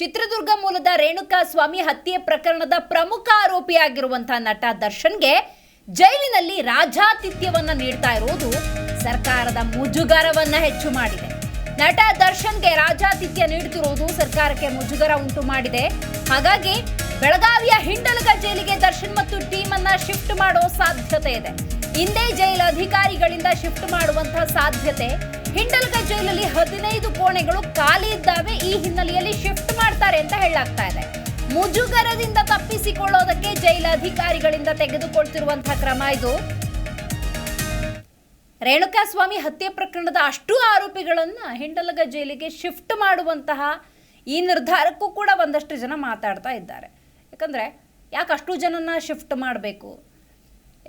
ಚಿತ್ರದುರ್ಗ ಮೂಲದ ರೇಣುಕಾ ಸ್ವಾಮಿ ಹತ್ಯೆ ಪ್ರಕರಣದ ಪ್ರಮುಖ ಆರೋಪಿಯಾಗಿರುವಂತಹ ನಟ ದರ್ಶನ್ಗೆ ಜೈಲಿನಲ್ಲಿ ರಾಜಾತಿಥ್ಯವನ್ನ ನೀಡ್ತಾ ಇರುವುದು ಸರ್ಕಾರದ ಮುಜುಗರವನ್ನ ಹೆಚ್ಚು ಮಾಡಿದೆ. ನಟ ದರ್ಶನ್ಗೆ ರಾಜಾತಿಥ್ಯ ನೀಡುತ್ತಿರುವುದು ಸರ್ಕಾರಕ್ಕೆ ಮುಜುಗರ ಉಂಟು ಮಾಡಿದೆ. ಹಾಗಾಗಿ ಬೆಳಗಾವಿಯ ಹಿಂಡಲಗ ಜೈಲಿಗೆ ದರ್ಶನ್ ಮತ್ತು ಟೀಮ್ ಅನ್ನ ಶಿಫ್ಟ್ ಮಾಡೋ ಸಾಧ್ಯತೆ ಇದೆ. ಹಿಂದೆ ಜೈಲ್ ಅಧಿಕಾರಿಗಳಿಂದ ಶಿಫ್ಟ್ ಮಾಡುವಂತಹ ಸಾಧ್ಯತೆ ಹಿಂಡಲಗ ಜೈಲಲ್ಲಿ ಹದಿನೈದು ಕೋಣೆಗಳು ಖಾಲಿ ಇದ್ದಾವೆ. ಈ ಹಿನ್ನೆಲೆಯಲ್ಲಿ ಶಿಫ್ಟ್ ಮಾಡ್ತಾರೆ ಅಂತ ಹೇಳಲಾಗ್ತಾ ಇದೆ. ಮುಜುಗರದಿಂದ ತಪ್ಪಿಸಿಕೊಳ್ಳೋದಕ್ಕೆ ಜೈಲ ಅಧಿಕಾರಿಗಳಿಂದ ತೆಗೆದುಕೊಳ್ತಿರುವಂತಹ ಕ್ರಮ ಇದು. ರೇಣುಕಾಸ್ವಾಮಿ ಹತ್ಯೆ ಪ್ರಕರಣದ ಅಷ್ಟು ಆರೋಪಿಗಳನ್ನು ಹಿಂಡಲಗ ಜೈಲಿಗೆ ಶಿಫ್ಟ್ ಮಾಡುವಂತಹ ಈ ನಿರ್ಧಾರಕ್ಕೂ ಕೂಡ ಒಂದಷ್ಟು ಜನ ಮಾತಾಡ್ತಾ ಇದ್ದಾರೆ. ಯಾಕಂದ್ರೆ ಯಾಕೆ ಅಷ್ಟು ಜನನ ಶಿಫ್ಟ್ ಮಾಡಬೇಕು?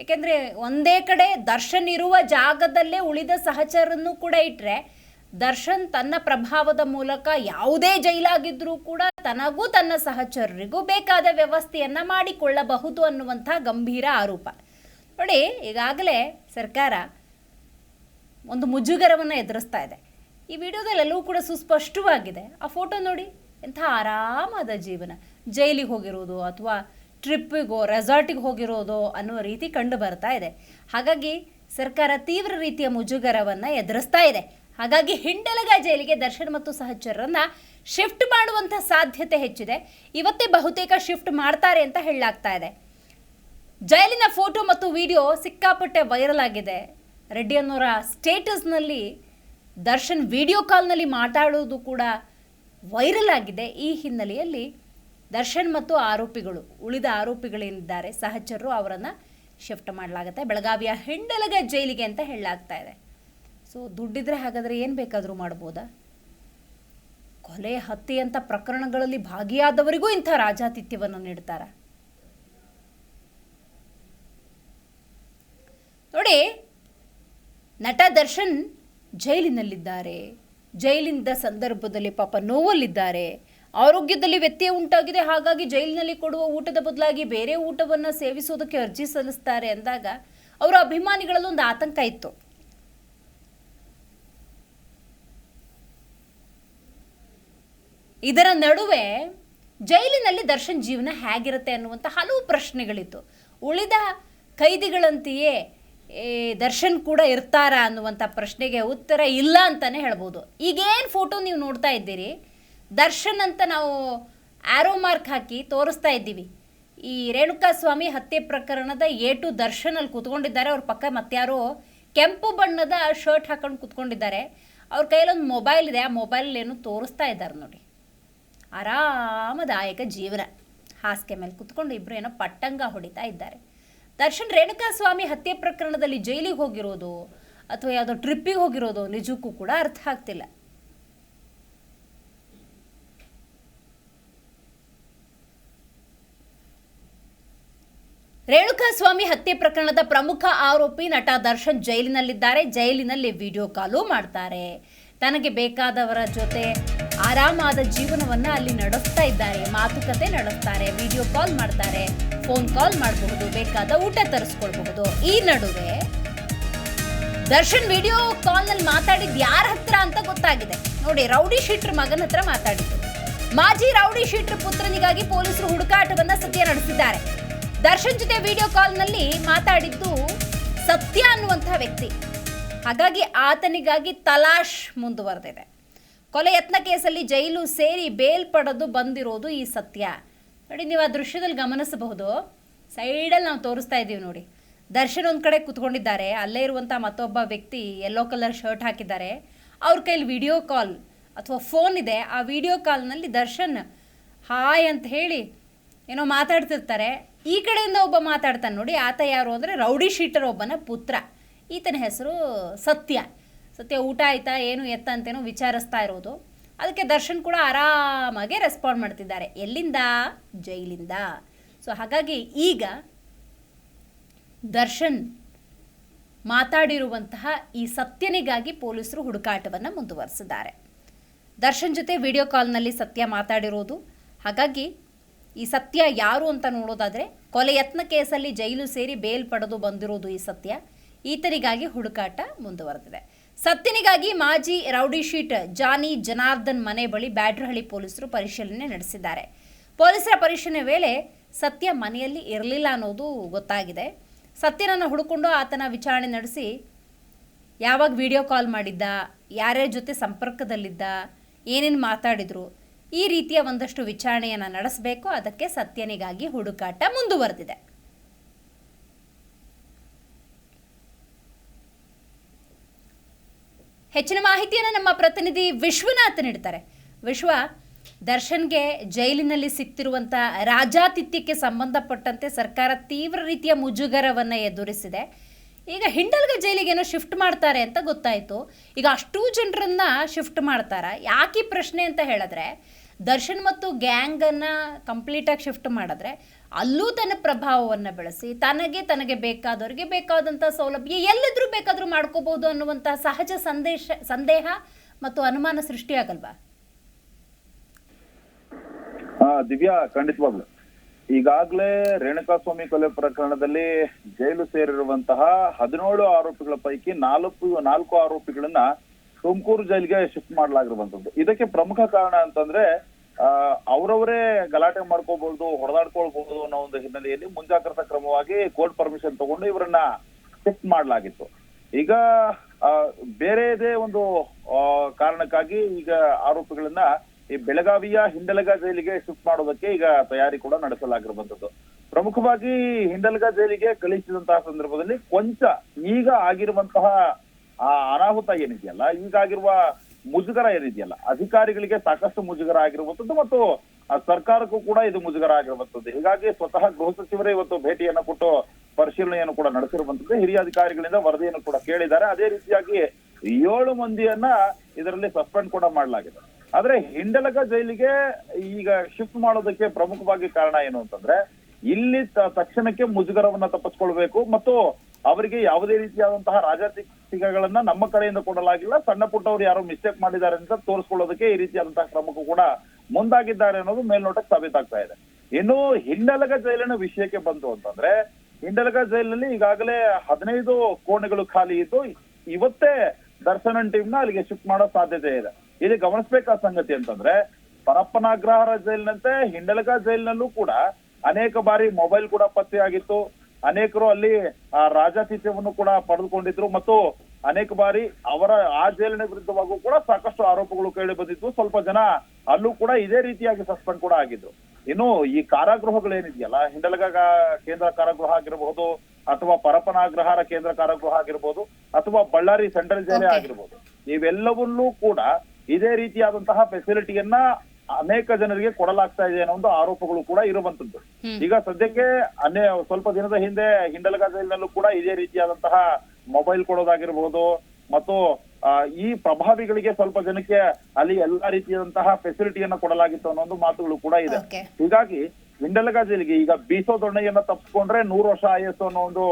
ಏಕೆಂದರೆ ಒಂದೇ ಕಡೆ ದರ್ಶನ್ ಇರುವ ಜಾಗದಲ್ಲೇ ಉಳಿದ ಸಹಚರನ್ನು ಕೂಡ ಇಟ್ಟರೆ ದರ್ಶನ್ ತನ್ನ ಪ್ರಭಾವದ ಮೂಲಕ ಯಾವುದೇ ಜೈಲಾಗಿದ್ರೂ ಕೂಡ ತನಗೂ ತನ್ನ ಸಹಚರರಿಗೂ ಬೇಕಾದ ವ್ಯವಸ್ಥೆಯನ್ನ ಮಾಡಿಕೊಳ್ಳಬಹುದು ಅನ್ನುವಂಥ ಗಂಭೀರ ಆರೋಪ. ನೋಡಿ, ಈಗಾಗಲೇ ಸರ್ಕಾರ ಒಂದು ಮುಜುಗರವನ್ನು ಎದುರಿಸ್ತಾ ಇದೆ. ಈ ವಿಡಿಯೋದಲ್ಲಿ ಎಲ್ಲವೂ ಕೂಡ ಸುಸ್ಪಷ್ಟವಾಗಿದೆ. ಆ ಫೋಟೋ ನೋಡಿ, ಎಂಥ ಆರಾಮಾದ ಜೀವನ. ಜೈಲಿಗೆ ಹೋಗಿರೋದು ಅಥವಾ ಟ್ರಿಪ್ಪಿಗೋ, ರೆಸಾರ್ಟಿಗೆ ಹೋಗಿರೋದು ಅನ್ನುವ ರೀತಿ ಕಂಡು ಬರ್ತಾ ಇದೆ. ಹಾಗಾಗಿ ಸರ್ಕಾರ ತೀವ್ರ ರೀತಿಯ ಮುಜುಗರವನ್ನು ಎದುರಿಸ್ತಾ ಇದೆ. ಹಾಗಾಗಿ ಹಿಂಡಲಗ ಜೈಲಿಗೆ ದರ್ಶನ್ ಮತ್ತು ಸಹಚರರನ್ನ ಶಿಫ್ಟ್ ಮಾಡುವಂಥ ಸಾಧ್ಯತೆ ಹೆಚ್ಚಿದೆ. ಇವತ್ತೇ ಬಹುತೇಕ ಶಿಫ್ಟ್ ಮಾಡ್ತಾರೆ ಅಂತ ಹೇಳಲಾಗ್ತಾ ಇದೆ. ಜೈಲಿನ ಫೋಟೋ ಮತ್ತು ವಿಡಿಯೋ ಸಿಕ್ಕಾಪಟ್ಟೆ ವೈರಲ್ ಆಗಿದೆ. ರೆಡ್ಡಿ ಅನ್ನೋರ ಸ್ಟೇಟಸ್ನಲ್ಲಿ ದರ್ಶನ್ ವಿಡಿಯೋ ಕಾಲ್ನಲ್ಲಿ ಮಾತಾಡೋದು ಕೂಡ ವೈರಲ್ ಆಗಿದೆ ಈ ಹಿನ್ನೆಲೆಯಲ್ಲಿ. ದರ್ಶನ್ ಮತ್ತು ಆರೋಪಿಗಳು, ಉಳಿದ ಆರೋಪಿಗಳೇನಿದ್ದಾರೆ ಸಹಚರರು ಅವರನ್ನು ಶಿಫ್ಟ್ ಮಾಡಲಾಗುತ್ತೆ. ಬೆಳಗಾವಿಯ ಹೆಂಡಲಗ ಜೈಲಿಗೆ ಅಂತ ಹೇಳಲಾಗ್ತಾ ಇದೆ. ಸೊ ದುಡ್ಡಿದ್ರೆ ಹಾಗಾದರೆ ಏನು ಬೇಕಾದರೂ ಮಾಡ್ಬೋದಾ? ಕೊಲೆ ಹತ್ಯೆಯಂಥ ಪ್ರಕರಣಗಳಲ್ಲಿ ಭಾಗಿಯಾದವರಿಗೂ ಇಂಥ ರಾಜಾತಿಥ್ಯವನ್ನು ನೀಡ್ತಾರ? ನೋಡಿ, ನಟ ದರ್ಶನ್ ಜೈಲಿನಲ್ಲಿದ್ದಾರೆ. ಜೈಲಿನಿಂದ ಸಂದರ್ಭದಲ್ಲಿ ಪಾಪ ನೋವಲ್ಲಿದ್ದಾರೆ. ಆರೋಗ್ಯದಲ್ಲಿ ವ್ಯತ್ಯಯ ಉಂಟಾಗಿದೆ. ಹಾಗಾಗಿ ಜೈಲಿನಲ್ಲಿ ಕೊಡುವ ಊಟದ ಬದಲಾಗಿ ಬೇರೆ ಊಟವನ್ನು ಸೇವಿಸೋದಕ್ಕೆ ಅರ್ಜಿ ಸಲ್ಲಿಸ್ತಾರೆ ಅಂದಾಗ ಅವರ ಅಭಿಮಾನಿಗಳಲ್ಲಿ ಒಂದು ಆತಂಕ ಇತ್ತು. ಇದರ ನಡುವೆ ಜೈಲಿನಲ್ಲಿ ದರ್ಶನ್ ಜೀವನ ಹೇಗಿರುತ್ತೆ ಅನ್ನುವಂಥ ಹಲವು ಪ್ರಶ್ನೆಗಳಿತ್ತು. ಉಳಿದ ಕೈದಿಗಳಂತೆಯೇ ದರ್ಶನ್ ಕೂಡ ಇರ್ತಾರಾ ಅನ್ನುವಂಥ ಪ್ರಶ್ನೆಗೆ ಉತ್ತರ ಇಲ್ಲ ಅಂತಲೇ ಹೇಳ್ಬೋದು. ಈಗೇನು ಫೋಟೋ ನೀವು ನೋಡ್ತಾ ಇದ್ದೀರಿ? ದರ್ಶನ್ ಅಂತ ನಾವು ಆರೋ ಮಾರ್ಕ್ ಹಾಕಿ ತೋರಿಸ್ತಾ ಇದ್ದೀವಿ. ಈ ರೇಣುಕಾ ಸ್ವಾಮಿ ಹತ್ಯೆ ಪ್ರಕರಣದ ಎ ಟು ದರ್ಶನ್ ಅಲ್ಲಿ ಕೂತ್ಕೊಂಡಿದ್ದಾರೆ. ಅವ್ರ ಪಕ್ಕ ಮತ್ತಾರೋ ಕೆಂಪು ಬಣ್ಣದ ಶರ್ಟ್ ಹಾಕೊಂಡು ಕೂತ್ಕೊಂಡಿದ್ದಾರೆ. ಅವ್ರ ಕೈಯಲ್ಲೊಂದು ಮೊಬೈಲ್ ಇದೆ. ಆ ಮೊಬೈಲ್ ಏನು ತೋರಿಸ್ತಾ ಇದ್ದಾರೆ ನೋಡಿ. ಆರಾಮದಾಯಕ ಜೀವನ. ಹಾಸಿಗೆ ಮೇಲೆ ಕುತ್ಕೊಂಡು ಇಬ್ರು ಏನೋ ಪಟ್ಟಂಗ ಹೊಡಿತಾ ಇದ್ದಾರೆ. ದರ್ಶನ್ ರೇಣುಕಾ ಸ್ವಾಮಿ ಹತ್ಯೆ ಪ್ರಕರಣದಲ್ಲಿ ಜೈಲಿಗೆ ಹೋಗಿರೋದು ಅಥವಾ ಯಾವುದೋ ಟ್ರಿಪ್ಪಿಗೆ ಹೋಗಿರೋದು ನಿಜಕ್ಕೂ ಕೂಡ ಅರ್ಥ ಆಗ್ತಿಲ್ಲ. ರೇಣುಕಾ ಸ್ವಾಮಿ ಹತ್ಯೆ ಪ್ರಕರಣದ ಪ್ರಮುಖ ಆರೋಪಿ ನಟ ದರ್ಶನ್ ಜೈಲಿನಲ್ಲಿದ್ದಾರೆ. ಜೈಲಿನಲ್ಲಿ ವಿಡಿಯೋ ಕಾಲು ಮಾಡ್ತಾರೆ. ತನಗೆ ಬೇಕಾದವರ ಜೊತೆ ಆರಾಮಾದ ಜೀವನವನ್ನ ಅಲ್ಲಿ ನಡೆಸ್ತಾ ಇದ್ದಾರೆ. ಮಾತುಕತೆ ನಡೆಸ್ತಾರೆ, ವಿಡಿಯೋ ಕಾಲ್ ಮಾಡ್ತಾರೆ, ಫೋನ್ ಕಾಲ್ ಮಾಡಬಹುದು, ಬೇಕಾದ ಊಟ ತರಿಸ್ಕೊಳ್ಬಹುದು. ಈ ನಡುವೆ ದರ್ಶನ್ ವಿಡಿಯೋ ಕಾಲ್ನಲ್ಲಿ ಮಾತಾಡಿದ್ ಯಾರ ಹತ್ರ ಅಂತ ಗೊತ್ತಾಗಿದೆ. ನೋಡಿ, ರೌಡಿ ಶೀಟ್ರ್ ಮಗನ ಹತ್ರ ಮಾತಾಡಿದ್ದು. ಮಾಜಿ ರೌಡಿ ಶೀಟ್ರ್ ಪುತ್ರನಿಗಾಗಿ ಪೊಲೀಸರು ಹುಡುಕಾಟವನ್ನ ಸದ್ಯ ನಡೆಸಿದ್ದಾರೆ. ದರ್ಶನ್ ಜೊತೆ ವಿಡಿಯೋ ಕಾಲ್ನಲ್ಲಿ ಮಾತಾಡಿದ್ದು ಸತ್ಯ ಅನ್ನುವಂತಹ ವ್ಯಕ್ತಿ. ಹಾಗಾಗಿ ಆತನಿಗಾಗಿ ತಲಾಶ್ ಮುಂದುವರೆದಿದೆ. ಕೊಲೆ ಯತ್ನ ಕೇಸಲ್ಲಿ ಜೈಲು ಸೇರಿ ಬೇಲ್ ಪಡೆದು ಬಂದಿರೋದು ಈ ಸತ್ಯ. ನೋಡಿ, ನೀವು ಆ ದೃಶ್ಯದಲ್ಲಿ ಗಮನಿಸಬಹುದು. ಸೈಡಲ್ಲಿ ನಾವು ತೋರಿಸ್ತಾ ಇದ್ದೀವಿ ನೋಡಿ. ದರ್ಶನ್ ಒಂದು ಕಡೆ ಕುತ್ಕೊಂಡಿದ್ದಾರೆ. ಅಲ್ಲೇ ಇರುವಂಥ ಮತ್ತೊಬ್ಬ ವ್ಯಕ್ತಿ ಯೆಲ್ಲೋ ಕಲರ್ ಶರ್ಟ್ ಹಾಕಿದ್ದಾರೆ. ಅವ್ರ ಕೈಲಿ ವಿಡಿಯೋ ಕಾಲ್ ಅಥವಾ ಫೋನ್ ಇದೆ. ಆ ವಿಡಿಯೋ ಕಾಲ್ನಲ್ಲಿ ದರ್ಶನ್ ಹಾಯ್ ಅಂತ ಹೇಳಿ ಏನೋ ಮಾತಾಡ್ತಿರ್ತಾರೆ. ಈ ಕಡೆಯಿಂದ ಒಬ್ಬ ಮಾತಾಡ್ತಾನೆ ನೋಡಿ, ಆತ ಯಾರು ಅಂದರೆ ರೌಡಿ ಶೀಟರ್ ಒಬ್ಬನ ಪುತ್ರ. ಈತನ ಹೆಸರು ಸತ್ಯ. ಸತ್ಯ ಊಟ ಆಯ್ತಾ, ಏನು ಎತ್ತ ಅಂತೇನೋ ವಿಚಾರಿಸ್ತಾ ಇರೋದು. ಅದಕ್ಕೆ ದರ್ಶನ್ ಕೂಡ ಆರಾಮಾಗಿ ರೆಸ್ಪಾಂಡ್ ಮಾಡ್ತಿದ್ದಾರೆ. ಎಲ್ಲಿಂದ? ಜೈಲಿಂದ. ಸೊ ಹಾಗಾಗಿ ಈಗ ದರ್ಶನ್ ಮಾತಾಡಿರುವಂತಹ ಈ ಸತ್ಯನಿಗಾಗಿ ಪೊಲೀಸರು ಹುಡುಕಾಟವನ್ನು ಮುಂದುವರಿಸಿದ್ದಾರೆ. ದರ್ಶನ್ ಜೊತೆ ವಿಡಿಯೋ ಕಾಲ್ನಲ್ಲಿ ಸತ್ಯ ಮಾತಾಡಿರೋದು. ಹಾಗಾಗಿ ಈ ಸತ್ಯ ಯಾರು ಅಂತ ನೋಡೋದಾದರೆ ಕೊಲೆ ಯತ್ನ ಕೇಸಲ್ಲಿ ಜೈಲು ಸೇರಿ ಬೇಲ್ ಪಡೆದು ಬಂದಿರೋದು ಈ ಸತ್ಯ. ಈತನಿಗಾಗಿ ಹುಡುಕಾಟ ಮುಂದುವರೆದಿದೆ. ಸತ್ತಿನಿಗಾಗಿ ಮಾಜಿ ರೌಡಿ ಶೀಟ್ ಜಾನಿ ಜನಾರ್ದನ್ ಮನೆ ಬಳಿ ಬ್ಯಾಡ್ರಹಳ್ಳಿ ಪೊಲೀಸರು ಪರಿಶೀಲನೆ ನಡೆಸಿದ್ದಾರೆ. ಪೊಲೀಸರ ಪರಿಶೀಲನೆ ವೇಳೆ ಸತ್ಯ ಮನೆಯಲ್ಲಿ ಇರಲಿಲ್ಲ ಅನ್ನೋದು ಗೊತ್ತಾಗಿದೆ. ಸತ್ಯನನ್ನು ಹುಡುಕೊಂಡು ಆತನ ವಿಚಾರಣೆ ನಡೆಸಿ, ಯಾವಾಗ ವಿಡಿಯೋ ಕಾಲ್ ಮಾಡಿದ್ದ? ಯಾರ್ಯಾರ ಜೊತೆ ಸಂಪರ್ಕದಲ್ಲಿದ್ದ? ಏನೇನು ಮಾತಾಡಿದ್ರು? ಈ ರೀತಿಯ ಒಂದಷ್ಟು ವಿಚಾರಣೆಯನ್ನು ನಡೆಸಬೇಕು. ಅದಕ್ಕೆ ಸತ್ಯನಿಗಾಗಿ ಹುಡುಕಾಟ ಮುಂದುವರೆದಿದೆ. ಹೆಚ್ಚಿನ ಮಾಹಿತಿಯನ್ನು ನಮ್ಮ ಪ್ರತಿನಿಧಿ ವಿಶ್ವನಾಥ್ ನೀಡ್ತಾರೆ. ವಿಶ್ವ, ದರ್ಶನ್ಗೆ ಜೈಲಿನಲ್ಲಿ ಸಿಕ್ತಿರುವಂಥ ರಾಜಾತಿಥ್ಯಕ್ಕೆ ಸಂಬಂಧಪಟ್ಟಂತೆ ಸರ್ಕಾರ ತೀವ್ರ ರೀತಿಯ ಮುಜುಗರವನ್ನು ಎದುರಿಸಿದೆ. ಈಗ ಹಿಂಡಲ್ಗ ಜೈಲಿಗೆ ಏನೋ ಶಿಫ್ಟ್ ಮಾಡ್ತಾರೆ ಅಂತ ಗೊತ್ತಾಯಿತು. ಈಗ ಅಷ್ಟೂ ಜನರನ್ನ ಶಿಫ್ಟ್ ಮಾಡ್ತಾರ? ಯಾಕೆ ಪ್ರಶ್ನೆ ಅಂತ ಹೇಳಿದ್ರೆ ದರ್ಶನ್ ಮತ್ತು ಗ್ಯಾಂಗನ್ನು ಕಂಪ್ಲೀಟಾಗಿ ಶಿಫ್ಟ್ ಮಾಡಿದ್ರೆ ಅಲ್ಲೂ ತನ್ನ ಪ್ರಭಾವವನ್ನು ಬೆಳೆಸಿ, ತನಗೆ ತನಗೆ ಬೇಕಾದವರಿಗೆ ಬೇಕಾದಂಥ ಸೌಲಭ್ಯ ಎಲ್ಲಿದ್ರೂ ಬೇಕಾದರೂ ಮಾಡ್ಕೋಬಹುದು ಅನ್ನುವಂತಹ ಸಹಜ ಸಂದೇಶ, ಸಂದೇಹ ಮತ್ತು ಅನುಮಾನ ಸೃಷ್ಟಿಯಾಗಲ್ವಾ? ದಿವ್ಯಾ, ಖಂಡಿತವಾಗ್ಲು. ಈಗಾಗ್ಲೇ ರೇಣುಕಾಸ್ವಾಮಿ ಕೊಲೆ ಪ್ರಕರಣದಲ್ಲಿ ಜೈಲು ಸೇರಿರುವಂತಹ ಹದಿನೇಳು ಆರೋಪಿಗಳ ಪೈಕಿ ನಾಲ್ಕು ನಾಲ್ಕು ಆರೋಪಿಗಳನ್ನ ತುಮಕೂರು ಜೈಲಿಗೆ ಶಿಫ್ಟ್ ಮಾಡಲಾಗಿರುವಂತದ್ದು. ಇದಕ್ಕೆ ಪ್ರಮುಖ ಕಾರಣ ಅಂತಂದ್ರೆ ಅವರವರೇ ಗಲಾಟೆ ಮಾಡ್ಕೋಬಹುದು ಹೊಡೆದಾಡ್ಕೊಳ್ಬಹುದು ಅನ್ನೋ ಒಂದು ಹಿನ್ನೆಲೆಯಲ್ಲಿ ಮುಂಜಾಗ್ರತಾ ಕ್ರಮವಾಗಿ ಕೋರ್ಟ್ ಪರ್ಮಿಷನ್ ತಗೊಂಡು ಇವರನ್ನ ಶಿಫ್ಟ್ ಮಾಡಲಾಗಿತ್ತು. ಈಗ ಬೇರೆದೇ ಒಂದು ಕಾರಣಕ್ಕಾಗಿ ಈಗ ಆರೋಪಿಗಳನ್ನ ಈ ಬೆಳಗಾವಿಯ ಹಿಂಡಲಗ ಜೈಲಿಗೆ ಶಿಫ್ಟ್ ಮಾಡೋದಕ್ಕೆ ಈಗ ತಯಾರಿ ಕೂಡ ನಡೆಸಲಾಗಿರುವಂತದ್ದು ಪ್ರಮುಖವಾಗಿ ಹಿಂಡಲಗ ಜೈಲಿಗೆ ಕಳಿಸಿದಂತಹ ಸಂದರ್ಭದಲ್ಲಿ ಕೊಂಚ ಈಗ ಆಗಿರುವಂತಹ, ಆ, ಅನಾಹುತ ಏನಿದೆಯಲ್ಲ ಈಗ ಆಗಿರುವ ಮುಜುಗರ ಏನಿದೆಯಲ್ಲ, ಅಧಿಕಾರಿಗಳಿಗೆ ಸಾಕಷ್ಟು ಮುಜುಗರ ಆಗಿರುವಂತದ್ದು ಮತ್ತು ಸರ್ಕಾರಕ್ಕೂ ಕೂಡ ಇದು ಮುಜುಗರ ಆಗಿರುವಂತದ್ದು ಹೀಗಾಗಿ ಸ್ವತಃ ಗೃಹ ಸಚಿವರೇ ಇವತ್ತು ಭೇಟಿಯನ್ನ ಕೊಟ್ಟು ಪರಿಶೀಲನೆಯನ್ನು ಕೂಡ ನಡೆಸಿರುವಂಥದ್ದು. ಹಿರಿಯ ಅಧಿಕಾರಿಗಳಿಂದ ವರದಿಯನ್ನು ಕೂಡ ಕೇಳಿದ್ದಾರೆ. ಅದೇ ರೀತಿಯಾಗಿ ಏಳು ಮಂದಿಯನ್ನ ಇದರಲ್ಲಿ ಸಸ್ಪೆಂಡ್ ಕೂಡ ಮಾಡಲಾಗಿದೆ. ಆದ್ರೆ ಹಿಂಡಲಗ ಜೈಲಿಗೆ ಈಗ ಶಿಫ್ಟ್ ಮಾಡೋದಕ್ಕೆ ಪ್ರಮುಖವಾಗಿ ಕಾರಣ ಏನು ಅಂತಂದ್ರೆ, ಇಲ್ಲಿ ತಕ್ಷಣಕ್ಕೆ ಮುಜುಗರವನ್ನ ತಪ್ಪಿಸ್ಕೊಳ್ಬೇಕು ಮತ್ತು ಅವರಿಗೆ ಯಾವುದೇ ರೀತಿಯಾದಂತಹ ರಾಜಾತಿಥಿಗಳನ್ನ ನಮ್ಮ ಕಡೆಯಿಂದ ಕೊಡಲಾಗಿಲ್ಲ. ಸಣ್ಣ ಪುಟ್ಟವರು ಯಾರೋ ಮಿಸ್ಟೇಕ್ ಮಾಡಿದ್ದಾರೆ ಅಂತ ತೋರಿಸ್ಕೊಳ್ಳೋದಕ್ಕೆ ಈ ರೀತಿಯಾದಂತಹ ಕ್ರಮಕ್ಕೂ ಕೂಡ ಮುಂದಾಗಿದ್ದಾರೆ ಅನ್ನೋದು ಮೇಲ್ನೋಟಕ್ಕೆ ಸಾಬೀತಾಗ್ತಾ ಇದೆ. ಇನ್ನು ಹಿಂಡಲಗ ಜೈಲಿನ ವಿಷಯಕ್ಕೆ ಬಂತು ಅಂತಂದ್ರೆ ಹಿಂಡಲಗ ಜೈಲಿನಲ್ಲಿ ಈಗಾಗಲೇ ಹದಿನೈದು ಕೋಣೆಗಳು ಖಾಲಿ ಇದ್ದು, ಇವತ್ತೇ ದರ್ಶನನ್ ಟೀಮ್ನ ಅಲ್ಲಿಗೆ ಶಿಫ್ಟ್ ಮಾಡೋ ಸಾಧ್ಯತೆ ಇದೆ. ಇಲ್ಲಿ ಗಮನಿಸಬೇಕಾದ ಸಂಗತಿ ಅಂತಂದ್ರೆ ಪರಪ್ಪನಾಗ್ರಹಾರ ಜೈಲಿನಂತೆ ಹಿಂಡಲಗ ಜೈಲಿನಲ್ಲೂ ಕೂಡ ಅನೇಕ ಬಾರಿ ಮೊಬೈಲ್ ಕೂಡ ಪತ್ತೆಯಾಗಿತ್ತು. ಅನೇಕರು ಅಲ್ಲಿ ಆ ರಾಜಾತಿಥ್ಯವನ್ನು ಕೂಡ ಪಡೆದುಕೊಂಡಿದ್ರು ಮತ್ತು ಅನೇಕ ಬಾರಿ ಅವರ ಆ ಜೈಲಿನ ವಿರುದ್ಧವಾಗೂ ಕೂಡ ಸಾಕಷ್ಟು ಆರೋಪಗಳು ಕೇಳಿ ಬಂದಿದ್ವು ಸ್ವಲ್ಪ ಜನ ಅಲ್ಲೂ ಕೂಡ ಇದೇ ರೀತಿಯಾಗಿ ಸಸ್ಪೆಂಡ್ ಕೂಡ ಆಗಿದ್ರು ಇನ್ನು ಈ ಕಾರಾಗೃಹಗಳೇನಿದೆಯಲ್ಲ ಹಿಂಡಲಗ ಕೇಂದ್ರ ಕಾರಾಗೃಹ ಆಗಿರಬಹುದು ಅಥವಾ ಪರಪನಾಗ್ರಹಾರ ಕೇಂದ್ರ ಕಾರಾಗೃಹ ಆಗಿರ್ಬೋದು ಅಥವಾ ಬಳ್ಳಾರಿ ಸೆಂಟ್ರಲ್ ಜೈಲೇ. ಆಗಿರ್ಬೋದು ಇವೆಲ್ಲವನ್ನೂ ಕೂಡ ಇದೇ ರೀತಿಯಾದಂತಹ ಫೆಸಿಲಿಟಿಯನ್ನ ಅನೇಕ ಜನರಿಗೆ ಕೊಡಲಾಗ್ತಾ ಇದೆ ಅನ್ನೋ ಒಂದು ಆರೋಪಗಳು ಕೂಡ ಇರುವಂತದ್ದು ಈಗ ಸದ್ಯಕ್ಕೆ ಅನೇ ಸ್ವಲ್ಪ ದಿನದ ಹಿಂದೆ ಹಿಂಡಲಗ ಜೈಲಿನಲ್ಲೂ ಕೂಡ ಇದೇ ರೀತಿಯಾದಂತಹ ಮೊಬೈಲ್ ಕೊಡೋದಾಗಿರ್ಬಹುದು ಮತ್ತು ಈ ಪ್ರಭಾವಿಗಳಿಗೆ ಸ್ವಲ್ಪ ಜನಕ್ಕೆ ಅಲ್ಲಿ ಎಲ್ಲಾ ರೀತಿಯಾದಂತಹ ಫೆಸಿಲಿಟಿಯನ್ನ ಕೊಡಲಾಗಿತ್ತು ಅನ್ನೋ ಒಂದು ಮಾತುಗಳು ಕೂಡ ಇದೆ. ಹೀಗಾಗಿ ಹಿಂಡಲಗ ಜೈಲಿಗೆ ಈಗ ಬೀಸೋ ದೊಣ್ಣೆಯನ್ನ ತಪ್ಪಿಸ್ಕೊಂಡ್ರೆ ನೂರು ವರ್ಷ ಆಯಸ್ಸು ಅನ್ನೋ ಒಂದು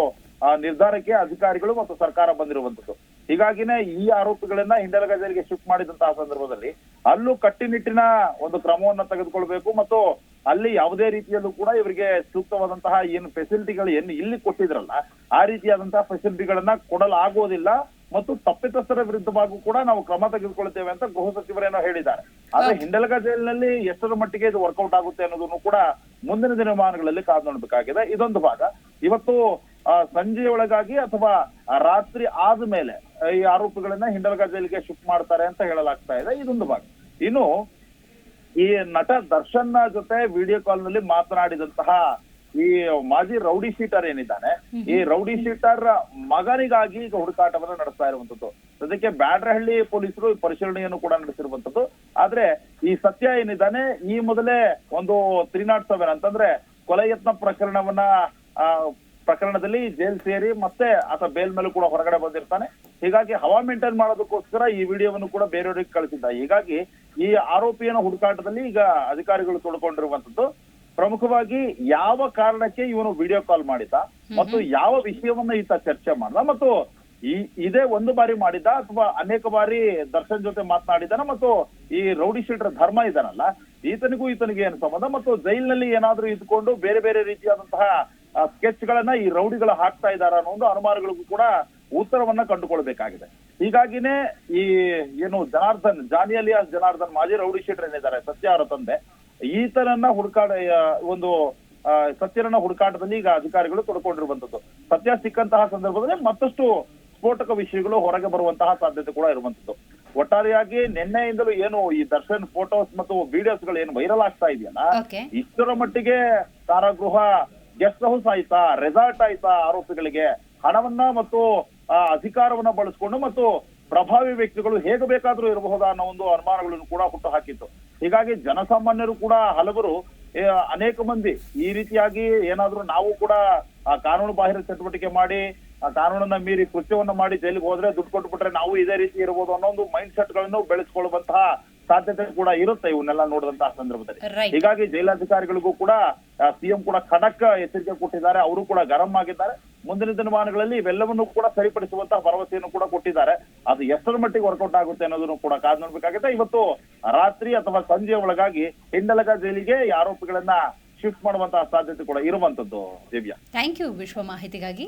ನಿರ್ಧಾರಕ್ಕೆ ಅಧಿಕಾರಿಗಳು ಮತ್ತು ಸರ್ಕಾರ ಬಂದಿರುವಂತದ್ದು. ಹೀಗಾಗಿನೇ ಈ ಆರೋಪಿಗಳನ್ನ ಹಿಂಡಲಗ ಜೈಲಿಗೆ ಶಿಫ್ಟ್ ಮಾಡಿದಂತಹ ಸಂದರ್ಭದಲ್ಲಿ ಅಲ್ಲೂ ಕಟ್ಟಿನಿಟ್ಟಿನ ಒಂದು ಕ್ರಮವನ್ನ ತೆಗೆದುಕೊಳ್ಬೇಕು ಮತ್ತು ಅಲ್ಲಿ ಯಾವುದೇ ರೀತಿಯಲ್ಲೂ ಕೂಡ ಇವರಿಗೆ ಸೂಕ್ತವಾದಂತಹ ಏನು ಫೆಸಿಲಿಟಿಗಳು ಏನು ಇಲ್ಲಿ ಕೊಟ್ಟಿದ್ರಲ್ಲ ಆ ರೀತಿಯಾದಂತಹ ಫೆಸಿಲಿಟಿಗಳನ್ನ ಕೊಡಲಾಗುವುದಿಲ್ಲ ಮತ್ತು ತಪ್ಪಿತಸ್ಥರ ವಿರುದ್ಧವಾಗೂ ಕೂಡ ನಾವು ಕ್ರಮ ತೆಗೆದುಕೊಳ್ತೇವೆ ಅಂತ ಗೃಹ ಸಚಿವರೇನೋ ಹೇಳಿದ್ದಾರೆ. ಆದ್ರೆ ಹಿಂಡಲಗ ಜೈಲಿನಲ್ಲಿ ಎಷ್ಟರ ಮಟ್ಟಿಗೆ ಇದು ವರ್ಕೌಟ್ ಆಗುತ್ತೆ ಅನ್ನೋದನ್ನು ಕೂಡ ಮುಂದಿನ ದಿನಮಾನಗಳಲ್ಲಿ ಕಾದು ನೋಡಬೇಕಾಗಿದೆ. ಇದೊಂದು ಭಾಗ. ಇವತ್ತು ಆ, ಸಂಜೆಯ ಒಳಗಾಗಿ ಅಥವಾ ರಾತ್ರಿ ಆದ ಮೇಲೆ ಈ ಆರೋಪಿಗಳನ್ನ ಹಿಂಡಲ್ಗಾ ಜೈಲಿಗೆ ಶಿಫ್ಟ್ ಮಾಡ್ತಾರೆ ಅಂತ ಹೇಳಲಾಗ್ತಾ ಇದೆ. ಇದೊಂದು ಭಾಗ. ಇನ್ನು ಈ ನಟ ದರ್ಶನ್ ಜೊತೆ ವಿಡಿಯೋ ಕಾಲ್ನಲ್ಲಿ ಮಾತನಾಡಿದಂತಹ ಈ ಮಾಜಿ ರೌಡಿ ಶೀಟರ್ ಏನಿದ್ದಾನೆ ಈ ರೌಡಿ ಶೀಟರ್ ಮಗನಿಗಾಗಿ ಈಗ ಹುಡುಕಾಟವನ್ನು ನಡೆಸ್ತಾ ಇರುವಂತದ್ದು ಅದಕ್ಕೆ ಬ್ಯಾಡ್ರಹಳ್ಳಿ ಪೊಲೀಸರು ಪರಿಶೀಲನೆಯನ್ನು ಕೂಡ ನಡೆಸಿರುವಂತದ್ದು ಆದ್ರೆ ಈ ಸತ್ಯ ಏನಿದ್ದಾನೆ ಈ ಮೊದಲೇ ಒಂದು ತ್ರೀ ನಾಟ್ ಸೆವೆನ್ ಅಂತಂದ್ರೆ ಕೊಲೆ ಯತ್ನ ಪ್ರಕರಣವನ್ನ ಆ, ಪ್ರಕರಣದಲ್ಲಿ ಜೈಲ್ ಸೇರಿ ಮತ್ತೆ ಆತ ಬೇಲ್ ಮೇಲೂ ಕೂಡ ಹೊರಗಡೆ ಬಂದಿರ್ತಾನೆ. ಹೀಗಾಗಿ ಹವಾ ಮೇಂಟೈನ್ ಮಾಡೋದಕ್ಕೋಸ್ಕರ ಈ ವಿಡಿಯೋವನ್ನು ಕೂಡ ಬೇರೆಯವರಿಗೆ ಕಳಿಸಿದ್ದ. ಹೀಗಾಗಿ ಈ ಆರೋಪಿಯನ ಹುಡುಕಾಟದಲ್ಲಿ ಈಗ ಅಧಿಕಾರಿಗಳು ತೊಡ್ಕೊಂಡಿರುವಂತದ್ದು ಪ್ರಮುಖವಾಗಿ ಯಾವ ಕಾರಣಕ್ಕೆ ಇವನು ವಿಡಿಯೋ ಕಾಲ್ ಮಾಡಿದ ಮತ್ತು ಯಾವ ವಿಷಯವನ್ನ ಈತ ಚರ್ಚೆ ಮಾಡ್ದ ಮತ್ತು ಈ ಇದೇ ಒಂದು ಬಾರಿ ಮಾಡಿದ್ದ ಅಥವಾ ಅನೇಕ ಬಾರಿ ದರ್ಶನ್ ಜೊತೆ ಮಾತನಾಡಿದಾನ ಮತ್ತು ಈ ರೌಡಿ ಶೀಟರ್ ಧರ್ಮ ಇದಾನಲ್ಲ ಈತನಿಗೂ ಈತನಿಗೆ ಏನು ಸಂಬಂಧ ಮತ್ತು ಜೈಲ್ನಲ್ಲಿ ಏನಾದ್ರೂ ಇದ್ಕೊಂಡು ಬೇರೆ ಬೇರೆ ರೀತಿಯಾದಂತಹ ಸ್ಕೆಚ್ ಗಳನ್ನ ಈ ರೌಡಿಗಳು ಹಾಕ್ತಾ ಇದಾರ ಅನ್ನೋ ಒಂದು ಅನುಮಾನಗಳಿಗೂ ಕೂಡ ಉತ್ತರವನ್ನ ಕಂಡುಕೊಳ್ಬೇಕಾಗಿದೆ. ಹೀಗಾಗಿನೇ ಈ ಏನು ಜನಾರ್ದನ್ ಜಾನಿಯಲಿಯಾಸ್ ಜನಾರ್ದನ್ ಮಾಜಿ ರೌಡಿ ಶೀಟರ್ ಏನಿದ್ದಾರೆ ಸತ್ಯ ಅವರ ತಂದೆ. ಈತನನ್ನ ಹುಡುಕಾಡ ಒಂದು ಸತ್ಯನ ಸತ್ಯರನ್ನ ಹುಡುಕಾಟದಲ್ಲಿ ಈಗ ಅಧಿಕಾರಿಗಳು ತೊಡ್ಕೊಂಡಿರುವಂತದ್ದು ಸತ್ಯ ಸಿಕ್ಕಂತಹ ಸಂದರ್ಭದಲ್ಲಿ ಮತ್ತಷ್ಟು ಸ್ಫೋಟಕ ವಿಷಯಗಳು ಹೊರಗೆ ಬರುವಂತಹ ಸಾಧ್ಯತೆ ಕೂಡ ಇರುವಂತದ್ದು ಒಟ್ಟಾರೆಯಾಗಿ ನಿನ್ನೆಯಿಂದಲೂ ಏನು ಈ ದರ್ಶನ್ ಫೋಟೋಸ್ ಮತ್ತು ವಿಡಿಯೋಸ್ಗಳು ಏನು ವೈರಲ್ ಆಗ್ತಾ ಇದೆಯಲ್ಲ ಇಷ್ಟರ ಮಟ್ಟಿಗೆ ಕಾರಾಗೃಹ ಗೆಸ್ಟ್ ಹೌಸ್ ಆಯ್ತಾ, ರೆಸಾರ್ಟ್ ಆಯ್ತಾ ಆರೋಪಿಗಳಿಗೆ ಹಣವನ್ನ ಮತ್ತು ಅಧಿಕಾರವನ್ನ ಬಳಸಿಕೊಂಡು ಮತ್ತು ಪ್ರಭಾವಿ ವ್ಯಕ್ತಿಗಳು ಹೇಗೆ ಬೇಕಾದ್ರೂ ಇರಬಹುದಾ ಅನ್ನೋ ಒಂದು ಅನುಮಾನಗಳನ್ನು ಕೂಡ ಹುಟ್ಟು ಹಾಕಿತ್ತು ಹೀಗಾಗಿ ಜನಸಾಮಾನ್ಯರು ಕೂಡ, ಹಲವರು ಅನೇಕ ಮಂದಿ ಈ ರೀತಿಯಾಗಿ ಏನಾದ್ರೂ ನಾವು ಕೂಡ ಕಾನೂನು ಬಾಹಿರ ಚಟುವಟಿಕೆ ಮಾಡಿ ಕಾನೂನನ್ನ ಮೀರಿ ಕೃತ್ಯವನ್ನ ಮಾಡಿ ಜೈಲಿಗೆ ಹೋದ್ರೆ ದುಡ್ಡು ಕೊಟ್ಬಿಟ್ರೆ ನಾವು ಇದೇ ರೀತಿ ಇರಬಹುದು ಅನ್ನೋ ಒಂದು ಮೈಂಡ್ ಸೆಟ್ಗಳನ್ನು ಬೆಳೆಸ್ಕೊಳ್ಳುವಂತಹ ಸಾಧ್ಯತೆ ಕೂಡ ಇರುತ್ತೆ ಇವನ್ನೆಲ್ಲ ನೋಡಿದಂತಹ ಸಂದರ್ಭದಲ್ಲಿ. ಹೀಗಾಗಿ ಜೈಲಾಧಿಕಾರಿಗಳಿಗೂ ಕೂಡ ಸಿಎಂ ಕೂಡ ಖಡಕ್ ಎಚ್ಚರಿಕೆ ಕೊಟ್ಟಿದ್ದಾರೆ. ಅವರು ಕೂಡ ಗರಂ ಆಗಿದ್ದಾರೆ. ಮುಂದಿನ ದಿನಮಾನಗಳಲ್ಲಿ ಇವೆಲ್ಲವನ್ನು ಕೂಡ ಸರಿಪಡಿಸುವಂತಹ ಭರವಸೆಯನ್ನು ಕೂಡ ಕೊಟ್ಟಿದ್ದಾರೆ. ಅದು ಎಷ್ಟರ ಮಟ್ಟಿಗೆ ವರ್ಕೌಟ್ ಆಗುತ್ತೆ ಅನ್ನೋದನ್ನು ಕೂಡ ಕಾದು ನೋಡ್ಬೇಕಾಗುತ್ತೆ. ಇವತ್ತು ರಾತ್ರಿ ಅಥವಾ ಸಂಜೆ ಒಳಗಾಗಿ ಹಿಂಡಲಗ ಜೈಲಿಗೆ ಈ ಆರೋಪಿಗಳನ್ನ ಶಿಫ್ಟ್ ಮಾಡುವಂತಹ ಸಾಧ್ಯತೆ ಕೂಡ ಇರುವಂತದ್ದು ದಿವ್ಯಾ. ಥ್ಯಾಂಕ್ ಯು ವಿಶ್ವ ಮಾಹಿತಿಗಾಗಿ.